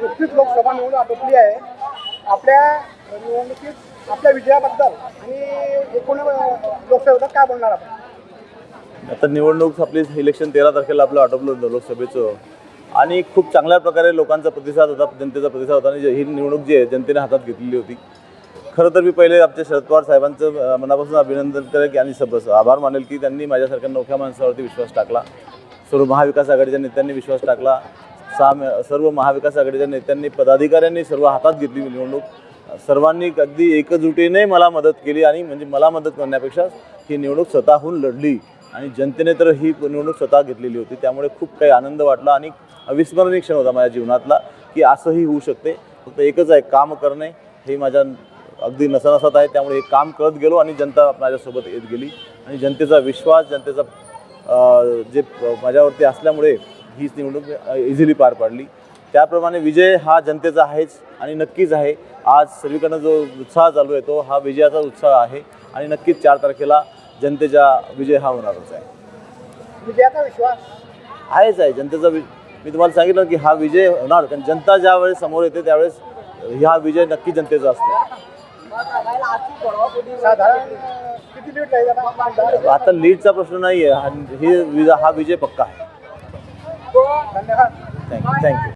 नुकतीच लोकसभा निवडून आटोपली आहे. आपल्या निवडणुकीत आपल्या विजयाबद्दल आणि एकूण लोकसभेबद्दल काय बोलणार आपण? आता निवडणूक आपली इलेक्शन तेरा तारखेला आपलं आटोपलं होतं लोकसभेचं. आणि खूप चांगल्या प्रकारे लोकांचा प्रतिसाद होता जनतेचा प्रतिसाद होता. आणि ही निवडणूक जी आहे जनतेने हातात घेतलेली होती. खरं तर मी पहिले आमच्या शरद पवार साहेबांचं मनापासून अभिनंदन करेल की आणि सब आभार मानेल की त्यांनी माझ्यासारख्या नोख्या माणसावरती विश्वास टाकला. सर्व महाविकास आघाडीच्या नेत्यांनी विश्वास टाकला. सहा सर्व महाविकास आघाडीच्या नेत्यांनी पदाधिकाऱ्यांनी सर्व हातात घेतली निवडणूक. सर्वांनी अगदी एकजुटीने मला मदत केली आणि म्हणजे मला मदत करण्यापेक्षा ही निवडणूक स्वतःहून लढली आणि जनतेने तर ही निवडणूक स्वतः घेतलेली होती. त्यामुळे खूप काही आनंद वाटला आणि अविस्मरणीय क्षण होता माझ्या जीवनातला की असंही होऊ शकते. फक्त एकच आहे काम करणे हे माझ्या अगदी नसनसत आहे. त्यामुळे हे काम करत गेलो आणि जनता माझ्यासोबत येत गेली. आणि जनतेचा विश्वास जनतेचा जे माझ्यावरती असल्यामुळे हीच निवडणूक इझिली पार पाडली. त्याप्रमाणे विजय हा जनतेचा आहेच आणि नक्कीच आहे. आज सर्वीकडनं जो उत्साह चालू आहे तो हा विजयाचा उत्साह आहे आणि नक्कीच चार तारखेला जनतेचा विजय हा होणारच आहे. विजयाचा विश्वास? आहेच आहे. जनतेचा वि मी तुम्हाला सांगितलं की हा विजय होणार कारण जनता ज्यावेळेस समोर येते त्यावेळेस हा विजय नक्की जनतेचा असतो. आता? लीडचा प्रश्न नाही आहे विजा हा विजय पक्का आहे. ধন্যবাদ থ্যাংক ইউ থ্যাংক ইউ